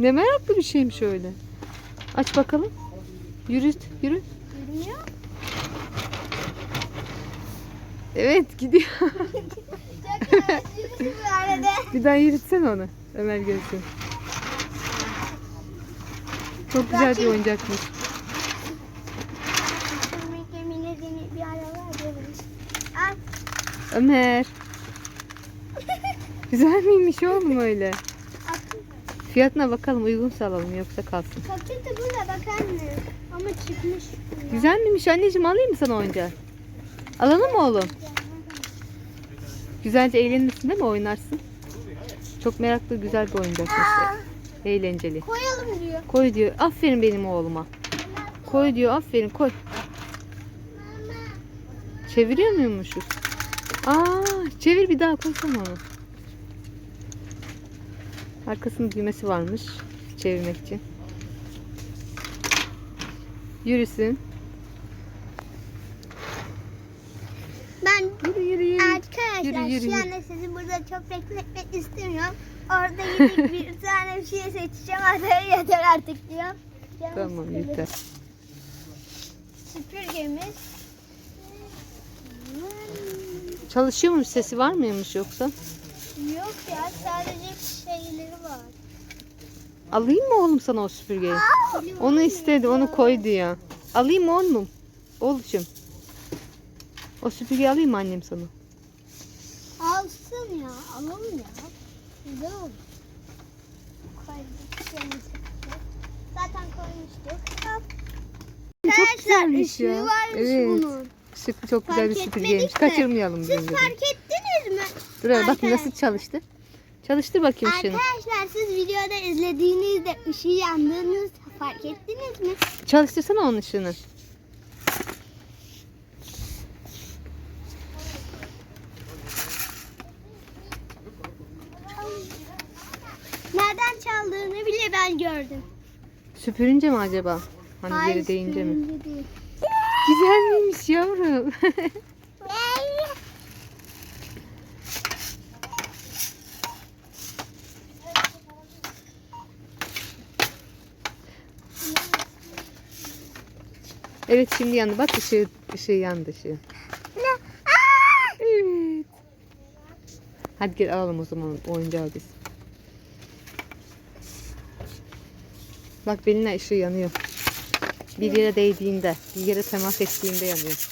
Ne meraklı bir şeymiş öyle. Aç bakalım. Yürü, yürü. Yürümüyor. Evet gidiyor. Bir daha yürütsene onu. Ömer görsün. Çok güzel bir oyuncakmış. Ömer. Güzel miymiş oğlum öyle? At. Fiyatına bakalım uygunsa alalım yoksa kalsın. Paketi burada bak anne. Ama çıkmış. Güzel miymiş anneciğim alayım mı sana oyuncağı? Alalım mı oğlum? Güzelce eğlenirsin değil mi oynarsın? Çok meraklı güzel bir oyuncakmış. Eğlenceli. koyalım diyor. Koy diyor. Aferin benim oğluma. Koy diyor. Aferin koy. Çeviriyor muymuşuz? Aa, çevir bir daha koysana onu. Arkasının düğmesi varmış. Çevirmek için. Yürüsün. Ben Yürü yürü yürü. arkadaşlar Yürü, yürü, şu yürü. anda sizi burada çok bekletmek istemiyorum. Orada yedik bir tane bir şey seçeceğim. Orada yeter artık diyor. Canım Tamam sıkıldı. yeter. Süpürgemiz. Çalışıyor mu? Sesi var mıymış yoksa? Yok ya sadece şeyleri var. Alayım mı oğlum sana o süpürgeyi? Onu istedi, onu koy diyor. Alayım mı oğlum? Oğlum. O süpürgeyi alayım mı annem sana? Alsın ya. Alalım ya. Güzel olur. Koyduk. yanımıza. Zaten koymuştuk. Çok güzelmiş ya. varmış Evet. bunun. Şık, çok güzel bir süpürgeymiş. Kaçırmayalım Siz bunu. fark ettiniz Dur bak Arkadaş- nasıl çalıştı. Çalıştır bakayım şunu. Arkadaşlar siz videoda izlediğinizde ışığı yandığını fark ettiniz mi? Çalıştırsana onun ışığını. Nereden çaldığını bile ben gördüm. Süpürünce mi acaba? Hani Hayır, yeri değince mi? değil. Güzel miymiş yavrum? evet şimdi yandı. Bak ışığı, ışığı yandı ışığı. Evet. Hadi gel alalım o zaman oyuncağı biz. Bak beline ışığı yanıyor. Bir yere değdiğinde, bir yere temas ettiğinde yanıyor.